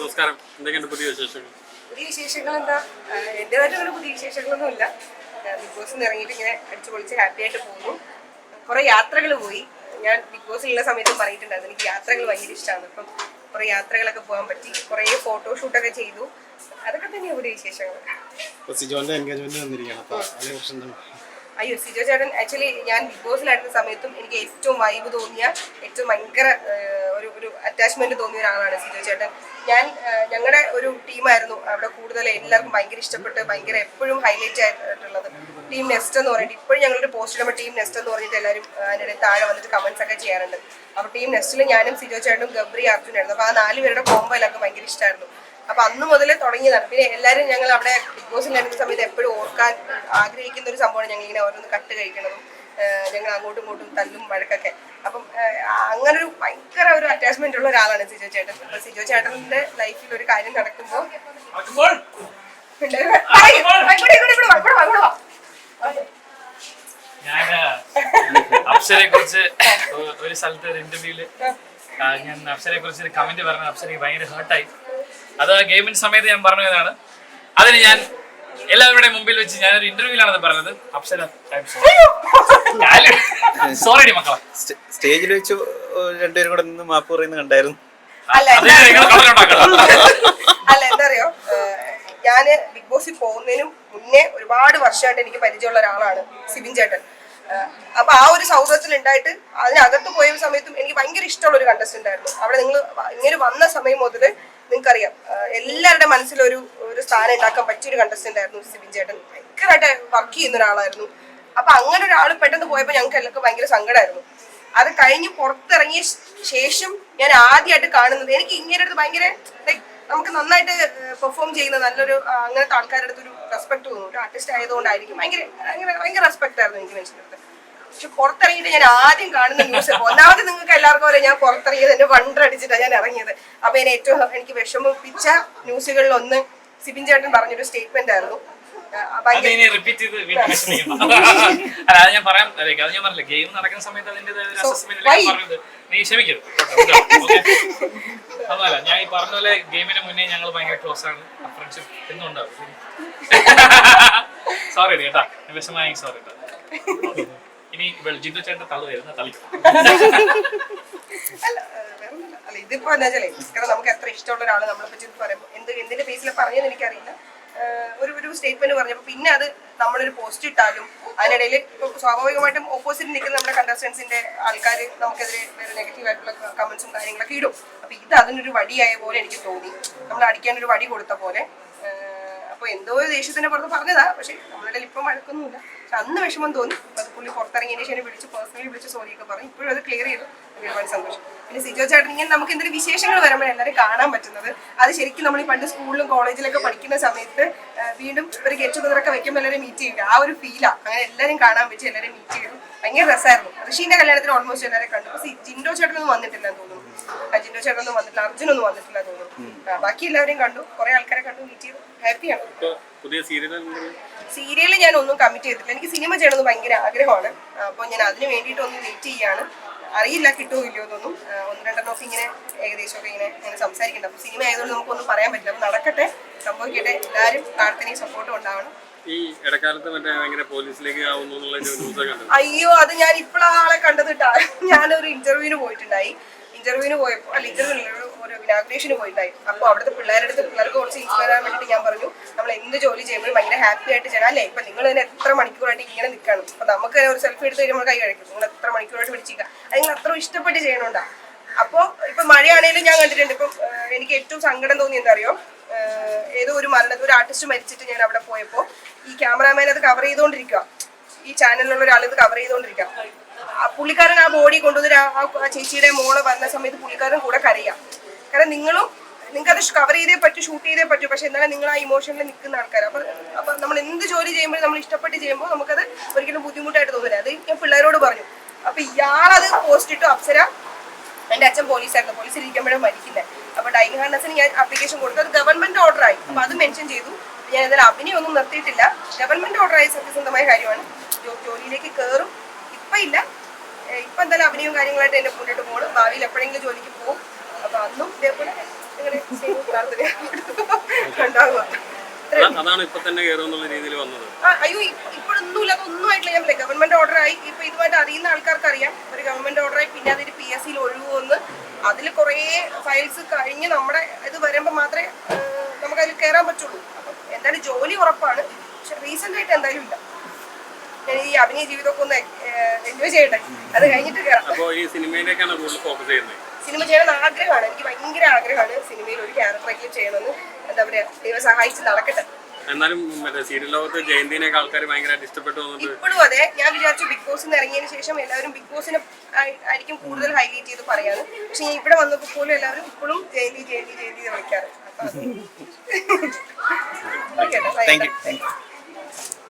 നമസ്കാരം. എന്തൊക്കെയുണ്ട് പുതിയ വിശേഷങ്ങൾ? പുതിയ വിശേഷങ്ങൾ എന്താ എന്റെതായിട്ട് അങ്ങനെ പുതിയ വിശേഷങ്ങളൊന്നും ഇല്ല ബിഗ് ബോസിൽ ഇറങ്ങിയിട്ട് ഇങ്ങനെ അടിച്ചു പൊളിച്ച് ഹാപ്പി ആയിട്ട് പോകുന്നു. കുറെ യാത്രകൾ പോയി. ഞാൻ ബിഗ് ബോസിലുള്ള സമയത്തും പറഞ്ഞിട്ടുണ്ടായിരുന്നു എനിക്ക് യാത്രകൾ ഭയങ്കര ഇഷ്ടമാണ് അപ്പം കുറെ യാത്രകളൊക്കെ പോകാൻ പറ്റി. കുറെ ഫോട്ടോഷൂട്ടൊക്കെ ചെയ്തു. അതൊക്കെ തന്നെയാണ് പുതിയ വിശേഷങ്ങൾ അയ്യോ സിജോ ചേട്ടൻ ആക്ച്വലി ഞാൻ ബിഗ് ബോസിലായിരുന്ന സമയത്തും എനിക്ക് ഏറ്റവും വൈബ് തോന്നിയ ഏറ്റവും ഭയങ്കര ഒരു അറ്റാച്ച്മെന്റ് തോന്നിയ ഒരാളാണ് സിജോ ചേട്ടൻ. ഞാൻ ഞങ്ങളുടെ ഒരു ടീമായിരുന്നു അവിടെ കൂടുതൽ എല്ലാവർക്കും ഭയങ്കര ഇഷ്ടപ്പെട്ട് ഭയങ്കര എപ്പോഴും ഹൈലൈറ്റ് ആയിട്ടുള്ളത് ടീം നെസ്റ്റ് എന്ന് പറഞ്ഞിട്ട് ഇപ്പോഴും ഞങ്ങളൊരു പോസ്റ്റ് ഇടുമ്പോൾ ടീം നെസ്റ്റ് എന്ന് പറഞ്ഞിട്ട് എല്ലാവരും അതിനിടെ താഴെ വന്നിട്ട് കമന്റ്സ് ഒക്കെ ചെയ്യാറുണ്ട്. അപ്പോൾ ടീം നെസ്റ്റിൽ ഞാനും സിജോ ചേട്ടനും ഗബ്രി അർജുനായിരുന്നു അപ്പോൾ ആ നാല് പേരുടെ കോമ്പോയിലൊക്കെ ഭയങ്കര ഇഷ്ടമായിരുന്നു അപ്പൊ അന്ന് മുതലേ തുടങ്ങിയതാണ്. പിന്നെ എല്ലാവരും ഞങ്ങൾ അവിടെ ബിഗ് ബോസിൽ നടക്കുന്ന സമയത്ത് എപ്പോഴും ഓർക്കാൻ ആഗ്രഹിക്കുന്ന ഒരു സംഭവമാണ് ഞങ്ങൾ ഇങ്ങനെ ഓരോന്ന് കട്ട് കഴിക്കണതും. ഞങ്ങൾ അങ്ങോട്ടും ഇങ്ങോട്ടും തല്ലും വഴക്കൊക്കെ. അപ്പം അങ്ങനെ ഒരു ഭയങ്കര ഒരു അറ്റാച്ച്മെന്റ് ഉള്ള ഒരാളാണ് സിജോ ചേട്ടൻ. അപ്പൊ സിജോ ചേട്ടന്റെ ലൈഫിൽ ഒരു കാര്യം നടക്കുമ്പോൾ അപ്സരയെ കുറിച്ച് ഒരു സ്ഥലത്ത് ഒരു ഇന്റർവ്യൂൽ ഞാൻ അപ്സരയെ കുറിച്ച് ഒരു കമന്റ് പറഞ്ഞു അപ്സരയ്ക്ക് ഭയങ്കര ഹേർട്ടായി അത് ഗെയിമിന്റെ സമയത്ത് ഞാൻ പറഞ്ഞതാണ് അതിന് ഞാൻ എല്ലാവരുടെയും മുമ്പിൽ വെച്ച് ഞാനൊരു ഇന്റർവ്യൂലാണ് പറഞ്ഞത്. അപ്സര സോറി മക്കളെ. സ്റ്റേജിൽ വെച്ച് രണ്ടുപേരും കൂടെ നിന്ന് മാപ്പ് പറയുന്നത് കണ്ടായിരുന്നു. അല്ല അല്ല എന്താ അറിയോ? ഞാൻ ബിഗ് ബോസിൽ പോകുന്നതിനും മുന്നേ ഒരുപാട് വർഷമായിട്ട് എനിക്ക് പരിചയമുള്ള ഒരാളാണ് സിബിൻ ചേട്ടൻ. അപ്പൊ ആ ഒരു സൗഹൃദത്തിൽ ഉണ്ടായിട്ട് അതിനകത്ത് പോയ സമയത്തും എനിക്ക് ഭയങ്കര ഇഷ്ടമുള്ള ഒരു കണ്ടസ്റ്റന്റ് ആയിരുന്നു അവിടെ നിങ്ങൾ ഇങ്ങനെ വന്ന സമയം മുതൽ നിങ്ങൾക്കറിയാം എല്ലാവരുടെ മനസ്സിലൊരു ഒരു സ്ഥാനം ഉണ്ടാക്കാൻ പറ്റിയ ഒരു കണ്ടസ്റ്റന്റ് ആയിരുന്നു സിബിൻ ചേട്ടൻ. ഭയങ്കരമായിട്ട് വർക്ക് ചെയ്യുന്ന ഒരാളായിരുന്നു. അപ്പൊ അങ്ങനെ ഒരാൾ പെട്ടെന്ന് പോയപ്പോ ഞങ്ങൾക്ക് എല്ലാവർക്കും ഭയങ്കര സങ്കടമായിരുന്നു അത് കഴിഞ്ഞ് പുറത്തിറങ്ങിയ ശേഷം ഞാൻ ആദ്യമായിട്ട് കാണുന്നത് എനിക്ക് ഇങ്ങനെ അടുത്ത് ഭയങ്കര ലൈക് നമുക്ക് നന്നായിട്ട് പെർഫോം ചെയ്യുന്ന നല്ലൊരു അങ്ങനത്തെ ആൾക്കാരുടെ അടുത്ത് ഒരു റെസ്പെക്ട് തോന്നും. ഒരു ആർട്ടിസ്റ്റ് ആയതുകൊണ്ടായിരിക്കും. ഭയങ്കര ഭയങ്കര ഭയങ്കര റെസ്പെക്ട് ആയിരുന്നു എനിക്ക് മനസ്സിലായിട്ട് പക്ഷെ പുറത്തിറങ്ങിയിട്ട് ഞാൻ ആദ്യം കാണുന്ന ന്യൂസ് ഒന്നാമത് നിങ്ങൾക്ക് എല്ലാവർക്കും അറിയാം ഞാൻ പുറത്തിറങ്ങിയത് എന്റെ വണ്ടർ അടിച്ചിട്ടാണ് ഞാൻ ഇറങ്ങിയത്. അപ്പൊ എന്നെ ഏറ്റവും എനിക്ക് വിഷമിപ്പിച്ച ന്യൂസുകളിൽ ഒന്ന് സിബിൻ ചേട്ടൻ പറഞ്ഞൊരു സ്റ്റേറ്റ്മെന്റ് ആയിരുന്നു. റിപ്പീറ്റ് ചെയ്ത് അല്ല അത് ഞാൻ പറയാൻ അല്ലേ അത് ഞാൻ പറഞ്ഞില്ല ഗെയിം നടക്കുന്ന സമയത്ത് അതിന്റെതായ ഒരു നീ ക്ഷമിക്കരുത് അതല്ല ഞാൻ ഈ പറഞ്ഞ പോലെ ഗെയിമിന് മുന്നേ ഞങ്ങൾ ഭയങ്കര ക്ലോസ് ആണ്. ഫ്രണ്ട്ഷിപ്പ് എന്നും ഉണ്ടാവും സോറി കേട്ടാ സോറി കേട്ടോ ഇനി ജിന്ദു ചേട്ടൻ തള്ളു വരുന്ന തളിക്കും. ഇതിപ്പോ എന്താ വെച്ചാലേ കാരണം നമുക്ക് എത്ര ഇഷ്ടമുള്ള ഒരാൾ നമ്മളെ പറ്റി പറയുമ്പോൾ എന്ത് എന്തിന്റെ ബേസിൽ പറഞ്ഞെന്ന് എനിക്കറിയില്ല. ഒരു ഒരു സ്റ്റേറ്റ്മെന്റ് പറഞ്ഞപ്പോൾ പിന്നെ അത് നമ്മളൊരു പോസ്റ്റ് ഇട്ടാലും അതിനിടയിൽ സ്വാഭാവികമായിട്ടും ഓപ്പോസിറ്റ് നിൽക്കുന്ന നമ്മുടെ കണ്ടസ്റ്റൻസിന്റെ ആൾക്കാർ നമുക്കെതിരെ വേറെ നെഗറ്റീവ് ആയിട്ടുള്ള കമന്റ്സും കാര്യങ്ങളൊക്കെ ഇടും. അപ്പൊ ഇത് അതിനൊരു വടിയായ പോലെ എനിക്ക് തോന്നി. നമ്മൾ അടിക്കാൻ ഒരു വടി കൊടുത്ത പോലെ എന്തോ ഒരു ദേഷ്യത്തിന്റെ പുറത്ത് പറഞ്ഞതാ. പക്ഷെ നമ്മളുടെ ഇടയിൽ ഇപ്പം വഴക്കൊന്നുമില്ല. പക്ഷെ അന്ന് വിഷമം തോന്നി. അത് പുള്ളി പുറത്തിറങ്ങിയതിന് ശേഷം വിളിച്ച് പേഴ്സണലി വിളിച്ച് സോറിയൊക്കെ പറഞ്ഞു. ഇപ്പോഴും അത് ക്ലിയർ ചെയ്തു. ഒരുപാട് സന്തോഷം. പിന്നെ സിജോ ചേട്ടൻ ഇങ്ങനെ നമുക്ക് എന്തെങ്കിലും വിശേഷങ്ങൾ വരുമ്പോൾ എല്ലാവരും കാണാൻ പറ്റുന്നത്. അത് ശരിക്കും നമ്മൾ ഈ പണ്ട് സ്കൂളിലും കോളേജിലൊക്കെ പഠിക്കുന്ന സമയത്ത് വീണ്ടും ഒരു ഗെറ്റ് ടുഗദറൊക്കെ വെക്കുമ്പോൾ എല്ലാവരും മീറ്റ് ചെയ്യുക. ആ ഒരു ഫീലാണ് അങ്ങനെ എല്ലാവരും കാണാൻ പറ്റി എല്ലാവരും മീറ്റ് ചെയ്തു. ഭയങ്കര രസമായിരുന്നു ഋഷീന്റെ കല്യാണത്തിന് ഓൾമോസ്റ്റ് എല്ലാവരും കണ്ടു. പക്ഷേ ജിൻഡോ ചേട്ടനൊന്നും വന്നിട്ടില്ല തോന്നുന്നു. ചേട്ടനൊന്നും വന്നിട്ടില്ല അർജുനൊന്നും വന്നിട്ടില്ല എന്ന് തോന്നുന്നു. ബാക്കി എല്ലാവരെയും കണ്ടു. കുറെ ആൾക്കാരെ കണ്ടു. മീറ്റ് ചെയ്തു. ഹാപ്പിയാണ് പുതിയ സീരിയൽ സീരിയൽ ഞാൻ ഒന്നും കമ്മിറ്റ് ചെയ്തിട്ടില്ല. എനിക്ക് സിനിമ ചെയ്യണമെന്ന് ഭയങ്കര ആഗ്രഹമാണ്. അപ്പോൾ ഞാൻ അതിന് വേണ്ടിട്ട് ഒന്ന് വെയിറ്റ് ചെയ്യാണ്. അറിയില്ല കിട്ടുമോ ഇല്ലയോ എന്നൊന്നും ഒന്ന് രണ്ടെണ്ണം ദിവസം ഇങ്ങനെ ഏകദേശമൊക്കെ ഇങ്ങനെ ഇങ്ങനെ സംസാരിക്കുന്നുണ്ട്. അപ്പോൾ സിനിമ ആയതുകൊണ്ട് നമുക്കൊന്നും പറയാൻ പറ്റില്ല. അപ്പോൾ നടക്കട്ടെ. സംഭവിക്കട്ടെ. എല്ലാവരും പ്രാർത്ഥനയും സപ്പോർട്ടും ഉണ്ടാവണം. ഈ ഇടക്കാലത്ത് മറ്റേ ഭയങ്കര പോലീസിലേക്ക് ആവുന്നു ന്യൂസ് ഒക്കെ അയ്യോ അത് ഞാൻ ഇപ്പോഴാളെ കണ്ടത്. ഞാനൊരു ഇന്റർവ്യൂവിന് പോയിട്ടുണ്ടായി. ഇന്റർവ്യൂവിന് പോയപ്പോൾ അല്ല ഇന്റർവ്യൂ ഒരു ഇനാഗ്രേഷന് പോയിട്ടായി അപ്പോൾ അവിടുത്തെ പിള്ളേരുടെ അടുത്ത് പിള്ളേർക്ക് കുറച്ച് ഇൻസ്പയർ ആകാൻ വേണ്ടിയിട്ട് ഞാൻ പറഞ്ഞു നമ്മൾ എന്ത് ജോലി ചെയ്യുമ്പോൾ ഭയങ്കര ഹാപ്പി ആയിട്ട് ചെയ്യണം. അല്ലേ ഇപ്പൊ നിങ്ങൾ തന്നെ എത്ര മണിക്കൂറായിട്ട് ഇങ്ങനെ നിൽക്കണം അപ്പൊ നമുക്ക് ഒരു സെൽഫി എടുത്ത് കഴിയുമ്പോൾ കൈ കഴിക്കും നിങ്ങൾ എത്ര മണിക്കൂറായിട്ട് പിടിച്ചിരിക്കുക അത് നിങ്ങൾ അത്ര ഇഷ്ടപ്പെട്ട് ചെയ്യണോണ്ടാ? അപ്പോൾ ഇപ്പൊ മഴയാണെങ്കിലും ഞാൻ കണ്ടിട്ടുണ്ട്. ഇപ്പം എനിക്ക് ഏറ്റവും സങ്കടം തോന്നി എന്താ അറിയോ ഏതോ ഒരു മരണത്തിൽ ഒരു ആർട്ടിസ്റ്റ് മരിച്ചിട്ട് ഞാൻ അവിടെ പോയപ്പോൾ ഈ ക്യാമറാമാൻ അത് കവർ ചെയ്തുകൊണ്ടിരിക്കുക ഈ ചാനലിലുള്ള ഒരാൾ ഇത് കവർ ചെയ്തുകൊണ്ടിരിക്കുക പുള്ളിക്കാരൻ ആ ബോഡി കൊണ്ടുവന്ന് ആ- ചേച്ചിയുടെ മോൾ വന്ന സമയത്ത് പുള്ളിക്കാരൻ കൂടെ കരയാം. കാരണം നിങ്ങളും നിങ്ങൾക്ക് അത് കവർ ചെയ്തേ പറ്റൂ ഷൂട്ട് ചെയ്തേ പറ്റൂ പക്ഷെ എന്നാലും നിങ്ങൾ ആ ഇമോഷനിൽ നിൽക്കുന്ന ആൾക്കാർ അപ്പൊ അപ്പൊ നമ്മൾ എന്ത് ജോലി ചെയ്യുമ്പോൾ നമ്മൾ ഇഷ്ടപ്പെട്ട് ചെയ്യുമ്പോൾ നമുക്കത് ഒരിക്കലും ബുദ്ധിമുട്ടായിട്ട് തോന്നില്ല അത് ഞാൻ പിള്ളേരോട് പറഞ്ഞു. അപ്പൊ ഇയാളത് പോസ്റ്റ് ഇട്ടു അപ്സര. എന്റെ അച്ഛൻ പോലീസായിരുന്നു. പോലീസ് ഇരിക്കുമ്പോഴും മരിക്കുന്നത് അപ്പൊ ഡൈനിങ് ഹാർണസിന് ഞാൻ ആപ്ലിക്കേഷൻ കൊടുത്തു. അത് ഗവൺമെന്റ് ഓർഡർ ആയി. അപ്പൊ അത് മെൻഷൻ ചെയ്തു. ഞാൻ ഇതിൽ അഭിനയം ഒന്നും നിർത്തിയിട്ടില്ല. ഗവൺമെന്റ് ഓർഡർ ആയ സത്യസന്ധമായ കാര്യമാണ്. ജോലിയിലേക്ക് കയറും ഇപ്പൊ ഇല്ല. ഇപ്പൊ എന്തായാലും അഭിനയവും കാര്യങ്ങളായിട്ട് എന്നെ മുന്നോട്ട് പോകും ഭാവിയിൽ എപ്പോഴെങ്കിലും ജോലിക്ക് പോകും. അപ്പൊ അന്നും ഇതേപോലെ ഉണ്ടാവുക അതാണ് ഇപ്പൊ തന്നെ കയറുമെന്നുള്ള രീതിയിൽ വന്നത്. അയ്യോ ഇപ്പോഴൊന്നുമില്ല ഇപ്പോഴൊന്നും ഇല്ലാതെ ആയിട്ടില്ല. ഞാൻ ഗവൺമെന്റ് ഓർഡർ ആയി. ഇപ്പൊ ഇതുമായിട്ട് അറിയുന്ന ആൾക്കാർക്ക് അറിയാം ഒരു ഗവൺമെന്റ് ഓർഡർ ആയി പിന്നെ അതിന് പി എസ് സിയിൽ ഒഴിവുവന്ന് അതിൽ കുറേ ഫയൽസ് കഴിഞ്ഞ് നമ്മുടെ ഇത് വരുമ്പോൾ മാത്രമേ നമുക്ക് അതിൽ കയറാൻ പറ്റുള്ളൂ. അപ്പം എന്തായാലും ജോലി ഉറപ്പാണ്. പക്ഷെ റീസെന്റ് ആയിട്ട് എന്തായാലും ഇല്ല. ഞാൻ ഈ അഭിനയ ജീവിതമൊക്കെ ഒന്ന് എൻജോയ് ചെയ്യട്ടെ. അത് കഴിഞ്ഞിട്ട് കയറാം സിനിമ ചെയ്യണമെന്ന് ആഗ്രഹമാണ്. എനിക്ക് ഭയങ്കര ആഗ്രഹമാണ് സിനിമയിൽ ഒരു ക്യാരക്ടറെങ്കിലും ചെയ്യണമെന്ന്. എന്താ പറയാ ദൈവം സഹായിച്ച് നടക്കട്ടെ. എന്നാലും മറ്റേ സീരിയൽ ലോകത്ത് ജയന്തിനെ ആൾക്കാർ ഭയങ്കരമായിട്ട് ഇഷ്ടപ്പെട്ടു ഇപ്പോഴും അതെ. ഞാൻ വിചാരിച്ചു ബിഗ് ബോസിൽ നിന്ന് ഇറങ്ങിയതിന് ശേഷം എല്ലാവരും ബിഗ് ബോസിനെ ആയി- ആയിരിക്കും കൂടുതൽ ഹൈലൈറ്റ് ചെയ്ത് പറയാറ് പക്ഷെ ഞാൻ ഇവിടെ വന്നപ്പോൾ പോലും എല്ലാവരും ഇപ്പോഴും ജയന്തി ജയന്തി ജയന്തി എന്ന് വിളിക്കാറ്. അപ്പൊ